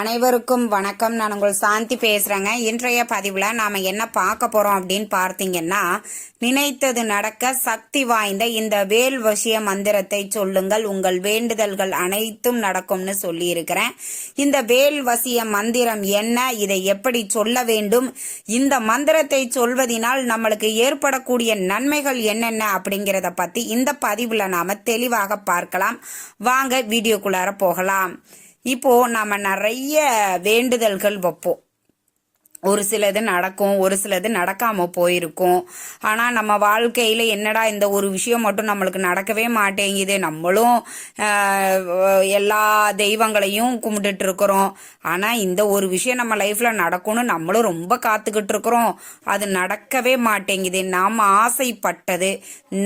அனைவருக்கும் வணக்கம். நான் உங்கள் சாந்தி பேசுகிறேங்க இன்றைய பதிவில் நாம் என்ன பார்க்க போகிறோம் அப்படின்னு பார்த்தீங்கன்னா நினைத்தது நடக்க சக்தி வாய்ந்த இந்த வேல் வசிய மந்திரத்தை சொல்லுங்கள். உங்கள் வேண்டுதல்கள் அனைத்தும் நடக்கும்னு சொல்லியிருக்கிறேன். இந்த வேல் வசிய மந்திரம் என்ன? இதை எப்படி சொல்ல வேண்டும்? இந்த மந்திரத்தை சொல்வதினால் நம்மளுக்கு ஏற்படக்கூடிய நன்மைகள் என்னென்ன அப்படிங்கிறத பற்றி இந்த பதிவில் நாம் தெளிவாக பார்க்கலாம். வாங்க வீடியோக்குள்ளார போகலாம். இப்போ நாம நிறைய வேண்டுதல்கள் வைப்போம். ஒரு சிலது நடக்கும் ஒரு சிலது நடக்காம போயிருக்கும். ஆனா நம்ம வாழ்க்கையில என்னடா இந்த ஒரு விஷயம் மட்டும் நம்மளுக்கு நடக்கவே மாட்டேங்குது. நம்மளும் எல்லா தெய்வங்களையும் கும்பிட்டுட்டு இருக்கிறோம் ஆனா இந்த ஒரு விஷயம் நம்ம லைஃப்ல நடக்கும்னு நம்மளும் ரொம்ப காத்துக்கிட்டு இருக்கிறோம் அது நடக்கவே மாட்டேங்குது. நாம் ஆசைப்பட்டது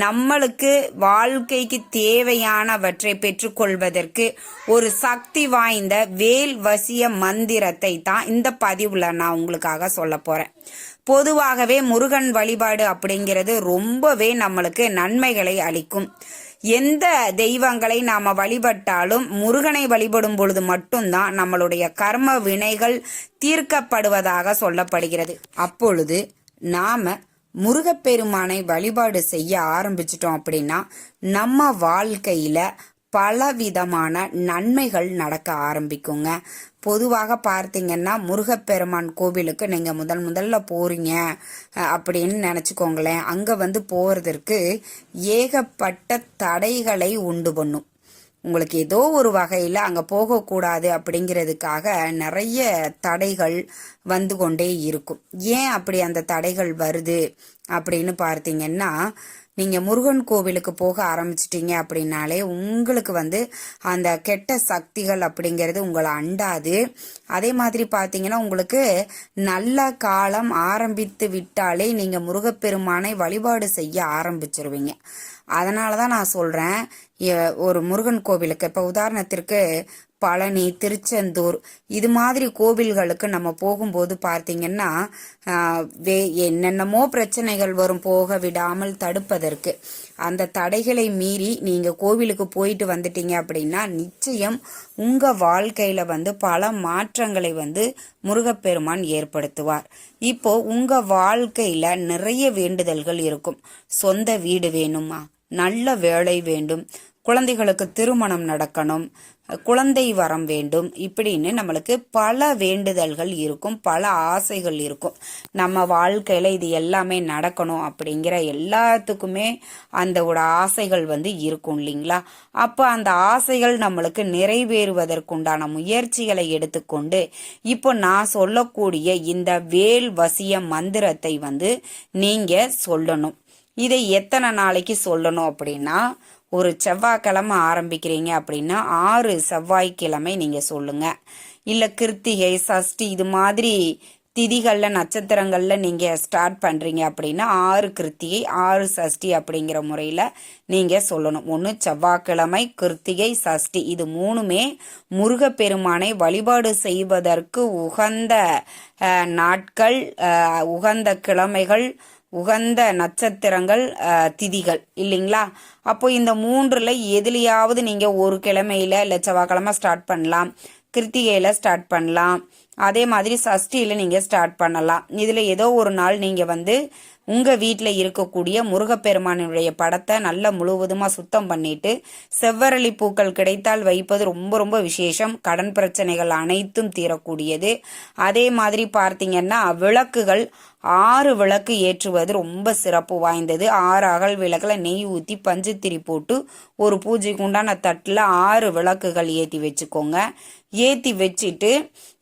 நம்மளுக்கு வாழ்க்கைக்கு தேவையானவற்றை பெற்றுக்கொள்வதற்கு ஒரு சக்தி வாய்ந்த வேல் வசிய மந்திரத்தை தான் இந்த பதிவுல நான் உங்களுக்கு உங்களுக்காக சொல்ல போறேன். பொதுவாகவே முருகன் வழிபாடு அப்படிங்கிறது ரொம்பவே நம்மளுக்கு நன்மைகளை அளிக்கும். எந்த தெய்வங்களை நாம வழிபட்டாலும் முருகனை வழிபடும் பொழுது மட்டும்தான் நம்மளுடைய கர்ம வினைகள் தீர்க்கப்படுவதாக சொல்லப்படுகிறது. அப்பொழுது நாம முருகப்பெருமானை வழிபாடு செய்ய ஆரம்பிச்சிட்டோம் அப்படின்னா நம்ம வாழ்க்கையில பலவிதமான நன்மைகள் நடக்க ஆரம்பிக்குங்க. பொதுவாக பார்த்தீங்கன்னா முருகப்பெருமான் கோவிலுக்கு நீங்கள் முதல் முதல்ல போகிறீங்க அப்படின்னு நினச்சிக்கோங்களேன். அங்கே வந்து போகிறதற்கு ஏகப்பட்ட தடைகளை உண்டு பண்ணும். உங்களுக்கு ஏதோ ஒரு வகையில் அங்கே போகக்கூடாது அப்படிங்கிறதுக்காக நிறைய தடைகள் வந்து கொண்டே இருக்கும். ஏன் அப்படி அந்த தடைகள் வருது? அப்படின்னு பார்த்தீங்கன்னா நீங்கள் முருகன் கோவிலுக்கு போக ஆரம்பிச்சிட்டீங்க அப்படின்னாலே உங்களுக்கு வந்து அந்த கெட்ட சக்திகள் அப்படிங்கிறது உங்களை அண்டாது. அதே மாதிரி பார்த்தீங்கன்னா உங்களுக்கு நல்ல காலம் ஆரம்பித்து விட்டாலே நீங்கள் முருகப்பெருமானை வழிபாடு செய்ய ஆரம்பிச்சிருவீங்க. அதனால தான் நான் சொல்கிறேன் ஒரு முருகன் கோவிலுக்கு இப்போ உதாரணத்திற்கு பழனி திருச்செந்தூர் இது மாதிரி கோவில்களுக்கு நம்ம போகும்போது பார்த்தீங்கன்னா வே என்னென்னமோ பிரச்சனைகள் வரும் போக விடாமல் தடுப்பதற்கு. அந்த தடைகளை மீறி நீங்கள் கோவிலுக்கு போயிட்டு வந்துட்டீங்க அப்படின்னா நிச்சயம் உங்கள் வாழ்க்கையில் வந்து பல மாற்றங்களை வந்து முருகப்பெருமான் ஏற்படுத்துவார். இப்போ உங்கள் வாழ்க்கையில் நிறைய வேண்டுதல்கள் இருக்கும். சொந்த வீடு வேணுமா? நல்ல வேலை வேண்டும். குழந்தைகளுக்கு திருமணம் நடக்கணும். குழந்தை வரம் வேண்டும் இப்படின்னு நம்மளுக்கு பல வேண்டுதல்கள் இருக்கும் பல ஆசைகள் இருக்கும். நம்ம வாழ்க்கையில் இது எல்லாமே நடக்கணும் அப்படிங்கிற எல்லாத்துக்குமே அந்த ஒரு ஆசைகள் வந்து இருக்கும் இல்லைங்களா? அப்போ அந்த ஆசைகள் நம்மளுக்கு நிறைவேறுவதற்குண்டான முயற்சிகளை எடுத்துக்கொண்டு இப்போ நான் சொல்லக்கூடிய இந்த வேல் வசிய மந்திரத்தை வந்து நீங்கள் சொல்லணும். இதை எத்தனை நாளைக்கு சொல்லணும் அப்படின்னா ஒரு செவ்வாய்க்கிழமை ஆரம்பிக்கிறீங்க அப்படின்னா ஆறு செவ்வாய்க்கிழமை நீங்கள் சொல்லுங்கள் இல்லை கிருத்திகை சஷ்டி இது மாதிரி திதிகளில் நட்சத்திரங்களில் நீங்கள் ஸ்டார்ட் பண்ணுறீங்க அப்படின்னா ஆறு கிருத்திகை ஆறு சஷ்டி அப்படிங்கிற முறையில் நீங்கள் சொல்லணும். ஒன்று செவ்வாய்க்கிழமை கிருத்திகை சஷ்டி இது மூணுமே முருகப்பெருமானை வழிபாடு செய்வதற்கு உகந்த நாட்கள் உகந்த கிழமைகள் உகந்த நட்சத்திரங்கள் திதிகள் இல்லைங்களா? அப்போ இந்த மூன்றுல எதுலையாவது நீங்க ஒரு கிழமையில இல்லை செவ்வாய்க்கிழமை ஸ்டார்ட் பண்ணலாம் கிருத்திகையில ஸ்டார்ட் பண்ணலாம் அதே மாதிரி சஷ்டியில நீங்க ஸ்டார்ட் பண்ணலாம். இதுல ஏதோ ஒரு நாள் நீங்க வந்து உங்கள் வீட்டில் இருக்கக்கூடிய முருகப்பெருமானுடைய படத்தை நல்லா முழுவதுமாக சுத்தம் பண்ணிட்டு செவ்வரளி பூக்கள் கிடைத்தால் வைப்பது ரொம்ப ரொம்ப விசேஷம். கடன் பிரச்சனைகள் அனைத்தும் தீரக்கூடியது. அதே மாதிரி பார்த்தீங்கன்னா விளக்குகள் ஆறு விளக்கு ஏற்றுவது ரொம்ப சிறப்பு வாய்ந்தது. ஆறு அகல் விளக்குல நெய் ஊற்றி பஞ்சுத்திரி போட்டு ஒரு பூஜைக்கு உண்டான தட்டில் ஆறு விளக்குகள் ஏற்றி வச்சுக்கோங்க. ஏற்றி வச்சுட்டு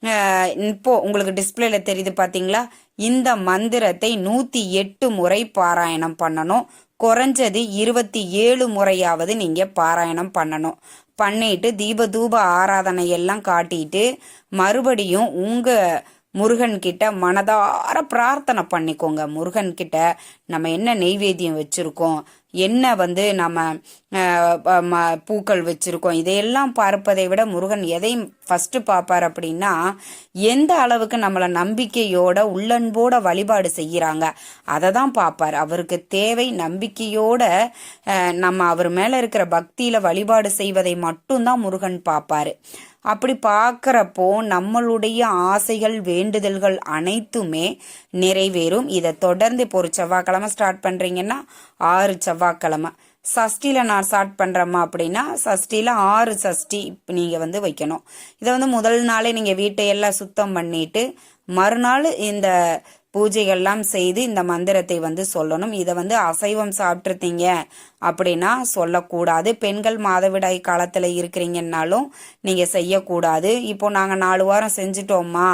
இப்போது இப்போ உங்களுக்கு டிஸ்பிளேல தெரியுது பார்த்தீங்களா? இந்த மந்திரத்தை நூற்றி எட்டு முறை பாராயணம் பண்ணணும். குறைஞ்சது இருபத்தி ஏழு முறையாவது நீங்க பாராயணம் பண்ணணும். பண்ணிட்டு தீப தூப ஆராதனை எல்லாம் காட்டிட்டு மறுபடியும் உங்க முருகன் கிட்ட மனதார பிரார்த்தனை பண்ணிக்கோங்க. முருகன் கிட்ட நம்ம என்ன நெய்வேத்தியம் வச்சிருக்கோம்? என்ன வந்து நம்ம ம- பூக்கள் வச்சிருக்கோம். இதையெல்லாம் பார்ப்பதை விட முருகன் எதையும் ஃபஸ்ட்டு பார்ப்பார் அப்படின்னா எந்த அளவுக்கு நம்மளை நம்பிக்கையோட உள்ளன்போட வழிபாடு செய்கிறாங்க அதை தான் பார்ப்பார். அவருக்கு தேவை நம்பிக்கையோட நம்ம அவர் மேலே இருக்கிற பக்தியில் வழிபாடு செய்வதை மட்டும்தான் முருகன் பார்ப்பாரு. அப்படி பார்க்குறப்போ நம்மளுடைய ஆசைகள் வேண்டுதல்கள் அனைத்துமே நிறைவேறும். இதை தொடர்ந்து இப்போ ஒரு செவ்வாய்க்கிழமை ஸ்டார்ட் பண்ணுறீங்கன்னா ஆறு செவ்வாய்க்கிழமை. சஷ்டியில் நான் ஸ்டார்ட் பண்ணுறேம்மா அப்படின்னா சஷ்டியில் ஆறு சஷ்டி இப்போ நீங்கள் வந்து வைக்கணும். இதை வந்து முதல் நாளே நீங்கள் வீட்டை எல்லாம் சுத்தம் பண்ணிட்டு மறுநாள் இந்த பூஜைகள்லாம் செய்து இந்த மந்திரத்தை வந்து சொல்லணும். இதை வந்து அசைவம் சாப்பிட்ருத்தீங்க அப்படின்னா சொல்லக்கூடாது. பெண்கள் மாதவிடாய் காலத்தில் இருக்கிறீங்கன்னாலும் நீங்கள் செய்யக்கூடாது. இப்போ நாங்கள் நாலு வாரம் செஞ்சிட்டோம்மா.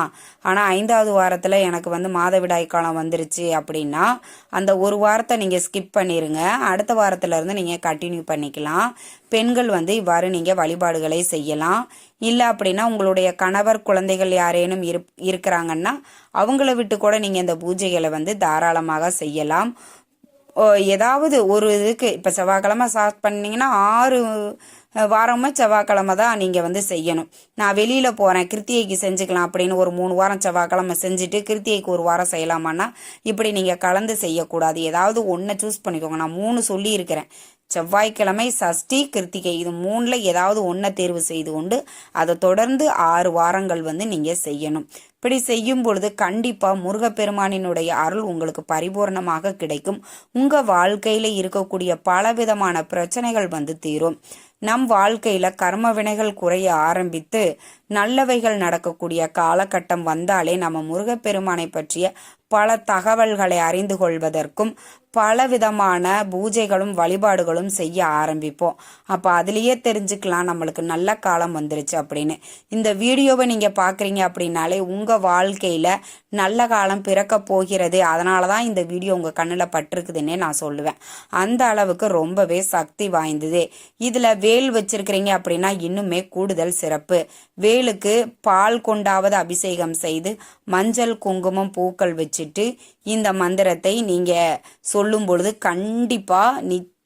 ஆனால் ஐந்தாவது வாரத்தில் எனக்கு வந்து மாதவிடாய் காலம் வந்துருச்சு அப்படின்னா அந்த ஒரு வாரத்தை நீங்கள் ஸ்கிப் பண்ணிடுங்க அடுத்த வாரத்துலேருந்து நீங்கள் கண்டினியூ பண்ணிக்கலாம். பெண்கள் வந்து இவ்வாறு நீங்கள் வழிபாடுகளை செய்யலாம். இல்லை அப்படின்னா உங்களுடைய கணவர் குழந்தைகள் யாரேனும் இரு இருக்கிறாங்கன்னா அவங்கள விட்டு கூட நீங்கள் இந்த பூஜைகளை வந்து தாராளமாக செய்யலாம். ஓ, ஏதாவது ஒரு இதுக்கு இப்போ செவ்வாய்க்கிழமை ஸ்டார்ட் பண்ணிங்கன்னா ஆறு வாரமாக செவ்வாய்க்கிழமை தான் நீங்கள் வந்து செய்யணும். நான் வெளியில் போகிறேன் கிருத்திகைக்கு செஞ்சுக்கலாம் அப்படின்னு ஒரு மூணு வாரம் செவ்வாய்க்கிழமை செஞ்சுட்டு கிருத்திகைக்கு ஒரு வாரம் செய்யலாமான்னா இப்படி நீங்கள் கலந்து செய்யக்கூடாது. ஏதாவது ஒன்றை சூஸ் பண்ணிக்கோங்க. நான் மூணு சொல்லியிருக்கிறேன். செவ்வாய்க்கிழமை சஷ்டி கிருத்திகை இது மூணில் ஏதாவது ஒன்றை தேர்வு செய்து கொண்டு அதை தொடர்ந்து ஆறு வாரங்கள் வந்து நீங்கள் செய்யணும். இப்படி செய்யும் பொழுது கண்டிப்பாக முருகப்பெருமானினுடைய அருள் உங்களுக்கு பரிபூர்ணமாக கிடைக்கும். உங்கள் வாழ்க்கையில் இருக்கக்கூடிய பலவிதமான பிரச்சனைகள் வந்து தீரும். நம் வாழ்க்கையில் கர்ம வினைகள் குறைய ஆரம்பித்து நல்லவைகள் நடக்கக்கூடிய காலகட்டம் வந்தாலே நம்ம முருகப்பெருமானை பற்றிய பல தகவல்களை அறிந்து கொள்வதற்கும் பலவிதமான பூஜைகளும் வழிபாடுகளும் செய்ய ஆரம்பிப்போம். அப்போ அதுலேயே தெரிஞ்சுக்கலாம் நம்மளுக்கு நல்ல காலம் வந்துருச்சு அப்படின்னு. இந்த வீடியோவை நீங்கள் பார்க்குறீங்க அப்படின்னாலே உங்கள் வாழ்க்கையில் நல்ல காலம் பிறக்க போகிறது. அதனால தான் இந்த வீடியோ உங்கள் கண்ணில் பட்டிருக்குதுன்னே நான் சொல்லுவேன். அந்த அளவுக்கு ரொம்பவே சக்தி வாய்ந்தது. இதில் வேல் வச்சிருக்கிறீங்க அப்படின்னா இன்னுமே கூடுதல் சிறப்பு. வேலுக்கு பால் கொண்டாவது அபிஷேகம் செய்து மஞ்சள் குங்குமம் பூக்கள் வச்சுட்டு இந்த மந்திரத்தை நீங்கள் சொல்லும் பொழுது கண்டிப்பாக நிச்சயம்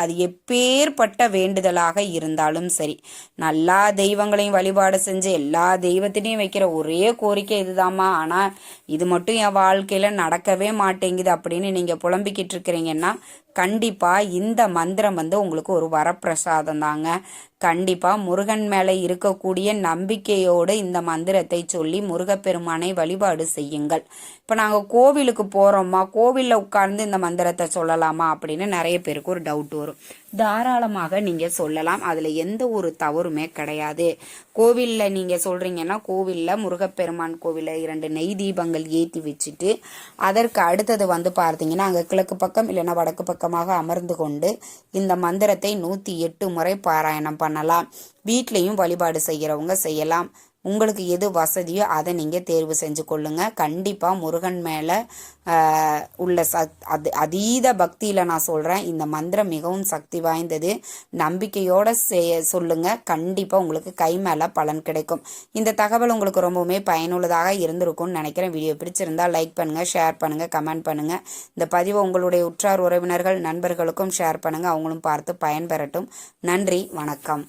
அது எப்பேற்பட்ட வேண்டுதலாக இருந்தாலும் சரி. நல்லா தெய்வங்களையும் வழிபாடு செஞ்சு எல்லா தெய்வத்திலையும் வைக்கிற ஒரே கோரிக்கை இதுதாம்மா. ஆனால் இது மட்டும் என் வாழ்க்கையில் நடக்கவே மாட்டேங்குது அப்படின்னு நீங்கள் புலம்பிக்கிட்டு இருக்கிறீங்கன்னா கண்டிப்பாக இந்த மந்திரம் வந்து உங்களுக்கு ஒரு வரப்பிரசாதம் தாங்க. கண்டிப்பாக முருகன் மேலே இருக்கக்கூடிய நம்பிக்கையோடு இந்த மந்திரத்தை சொல்லி முருகப்பெருமானை வழிபாடு செய்யுங்கள். இப்போ நாங்கள் கோவிலுக்கு போகிறோமா கோவிலில் உட்கார்ந்து இந்த மந்திரத்தை சொல்லலாமா? அப்படின்னு நிறைய பேருக்கு ஒரு டவுட் வரும். தாராளமாக நீங்கள் சொல்லலாம். அதில் எந்த ஒரு தவறுமே கிடையாது. கோவிலில் நீங்கள் சொல்கிறீங்கன்னா கோவிலில் முருகப்பெருமான் கோவிலில் இரண்டு நெய் தீபங்கள் ஏற்றி வச்சுட்டு அதற்கு அடுத்தது வந்து பார்த்தீங்கன்னா அங்கே கிழக்கு பக்கம் இல்லைன்னா வடக்கு பக்கமாக அமர்ந்து கொண்டு இந்த மந்திரத்தை நூற்றி எட்டு முறை பாராயணம் பண்ணலாம். வீட்லேயும் வழிபாடு செய்கிறவங்க செய்யலாம். உங்களுக்கு எது வசதியோ அதை நீங்கள் தேர்வு செஞ்சு கொள்ளுங்க. கண்டிப்பாக முருகன் மேலே உள்ள சத் அது அதீத பக்தியில் நான் சொல்கிறேன் இந்த மந்திரம் மிகவும் சக்தி வாய்ந்தது. நம்பிக்கையோடு செய்ய சொல்லுங்கள் கண்டிப்பாக உங்களுக்கு கை மேலே பலன் கிடைக்கும். இந்த தகவல் உங்களுக்கு ரொம்பவுமே பயனுள்ளதாக இருந்திருக்கும்னு நினைக்கிறேன். வீடியோ பிடிச்சிருந்தால் லைக் பண்ணுங்கள் ஷேர் பண்ணுங்கள் கமெண்ட் பண்ணுங்கள் இந்த பதிவை உங்களுடைய உற்றார் உறவினர்கள் நண்பர்களுக்கும் ஷேர் பண்ணுங்கள் அவங்களும் பார்த்து பயன்பெறட்டும். நன்றி வணக்கம்.